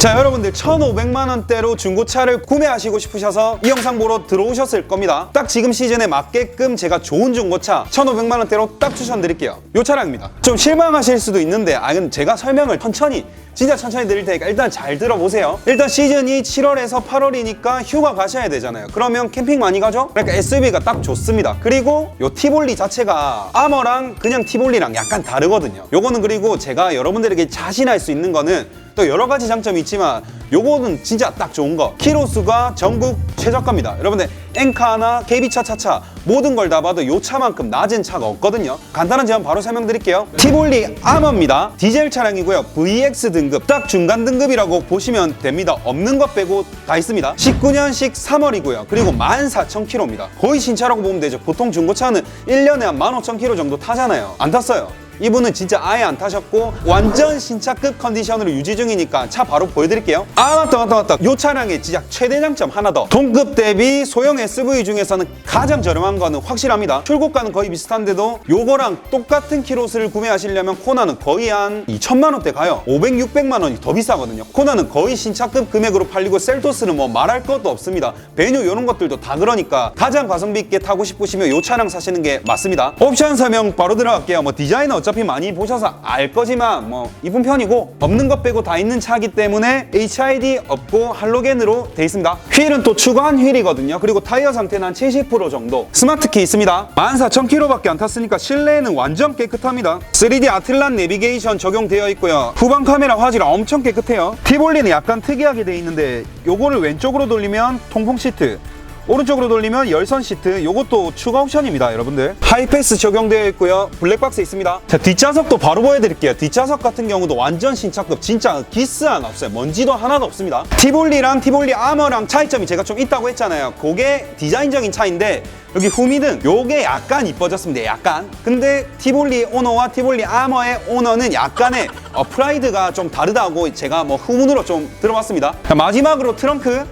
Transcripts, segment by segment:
자 여러분들 1,500만 원대로 중고차를 구매하시고 싶으셔서 이 영상 보러 들어오셨을 겁니다. 딱 지금 시즌에 맞게끔 제가 좋은 중고차 1,500만 원대로 딱 추천드릴게요. 이 차량입니다. 좀 실망하실 수도 있는데 아 이건 제가 설명을 천천히 진짜 천천히 드릴 테니까 일단 잘 들어보세요. 일단 시즌이 7월에서 8월이니까 휴가 가셔야 되잖아요. 그러면 캠핑 많이 가죠? 그러니까 SUV가 딱 좋습니다. 그리고 요 티볼리 자체가 아머랑 그냥 티볼리랑 약간 다르거든요. 요거는 그리고 제가 여러분들에게 자신할 수 있는 거는 또 여러 가지 장점이 있지만 요거는 진짜 딱 좋은 거. 키로수가 전국 최저가입니다. 여러분들 엔카나 KB차 차차 모든 걸 다 봐도 요 차만큼 낮은 차가 없거든요. 간단한 제한 바로 설명드릴게요. 티볼리 아머입니다. 디젤 차량이고요. VX 등급 딱 중간 등급이라고 보시면 됩니다. 없는 것 빼고 다 있습니다. 19년식 3월이고요. 그리고 14,000km입니다 거의 신차라고 보면 되죠. 보통 중고차는 1년에 한 15,000km 정도 타잖아요. 안 탔어요 이분은 진짜 아예 안 타셨고 완전 신차급 컨디션으로 유지 중이니까 차 바로 보여드릴게요. 아 맞다 맞다 맞다. 이 차량의 진짜 최대 장점 하나 더. 동급 대비 소형 SUV 중에서는 가장 저렴한 거는 확실합니다. 출고가는 거의 비슷한데도 요거랑 똑같은 키로수를 구매하시려면 코나는 거의 한 2천만 원대 가요. 500, 600만 원이 더 비싸거든요. 코나는 거의 신차급 금액으로 팔리고 셀토스는 뭐 말할 것도 없습니다. 베뉴 이런 것들도 다 그러니까 가장 가성비 있게 타고 싶으시면 이 차량 사시는 게 맞습니다. 옵션 설명 바로 들어갈게요. 뭐 디자인은 어차 피 많이 보셔서 알 거지만 뭐 이쁜 편이고 없는 것 빼고 다 있는 차기 때문에 HID 없고 할로겐으로 돼 있습니다. 휠은 또 추가한 휠이거든요. 그리고 타이어 상태는 한70% 정도. 스마트키 있습니다. 14,000km밖에 안 탔으니까 실내는 완전 깨끗합니다. 3D 아틀란 내비게이션 적용되어 있고요. 후방 카메라 화질 엄청 깨끗해요. 티볼리는 약간 특이하게 돼 있는데 요거를 왼쪽으로 돌리면 통풍 시트 오른쪽으로 돌리면 열선 시트. 요것도 추가 옵션입니다 여러분들. 하이패스 적용되어 있고요. 블랙박스 있습니다. 자 뒷좌석도 바로 보여드릴게요. 뒷좌석 같은 경우도 완전 신차급 진짜 기스 하나 없어요. 먼지도 하나도 없습니다. 티볼리랑 티볼리 아머랑 차이점이 제가 좀 있다고 했잖아요. 그게 디자인적인 차인데 여기 후미등 요게 약간 이뻐졌습니다. 약간. 근데 티볼리 오너와 티볼리 아머의 오너는 약간의 어, 프라이드가 좀 다르다고 제가 뭐 후문으로 좀 들어봤습니다. 자, 마지막으로 트렁크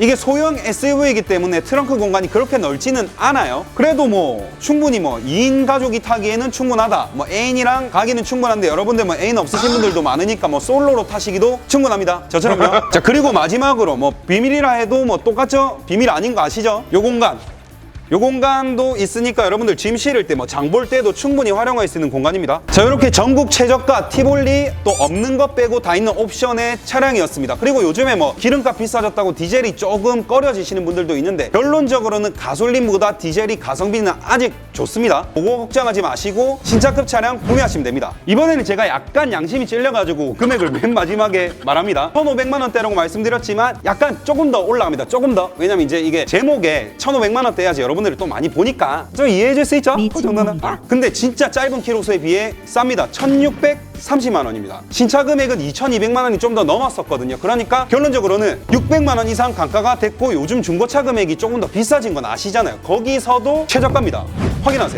이게 소형 SUV이기 때문에 트렁크 공간이 그렇게 넓지는 않아요. 그래도 뭐 충분히 뭐 2인 가족이 타기에는 충분하다. 뭐 애인이랑 가기는 충분한데 여러분들 뭐 애인 없으신 분들도 많으니까 뭐 솔로로 타시기도 충분합니다. 저처럼요. 자 그리고 마지막으로 뭐 비밀이라 해도 뭐 똑같죠? 비밀 아닌 거 아시죠? 요 공간. 요 공간도 있으니까 여러분들 짐 실을 때 뭐 장 볼 때도 충분히 활용할 수 있는 공간입니다. 자 이렇게 전국 최저가 티볼리 또 없는 것 빼고 다 있는 옵션의 차량이었습니다. 그리고 요즘에 뭐 기름값 비싸졌다고 디젤이 조금 꺼려지시는 분들도 있는데 결론적으로는 가솔린보다 디젤이 가성비는 아직 좋습니다. 그거 걱정하지 마시고 신차급 차량 구매하시면 됩니다. 이번에는 제가 약간 양심이 찔려가지고 금액을 맨 마지막에 말합니다. 1,500만 원대라고 말씀드렸지만 약간 조금 더 올라갑니다. 조금 더. 왜냐면 이제 이게 제목에 1,500만 원대 야지 여러분들이 또 많이 보니까 좀 이해해 줄 수 있죠? 그 정도는. 아, 근데 진짜 짧은 키로수에 비해 쌉니다. 1,630만 원입니다. 신차 금액은 2,200만 원이 좀 더 넘었었거든요. 그러니까 결론적으로는 600만 원 이상 단가가 됐고 요즘 중고차 금액이 조금 더 비싸진 건 아시잖아요. 거기서도 최저가입니다. 확인하세요.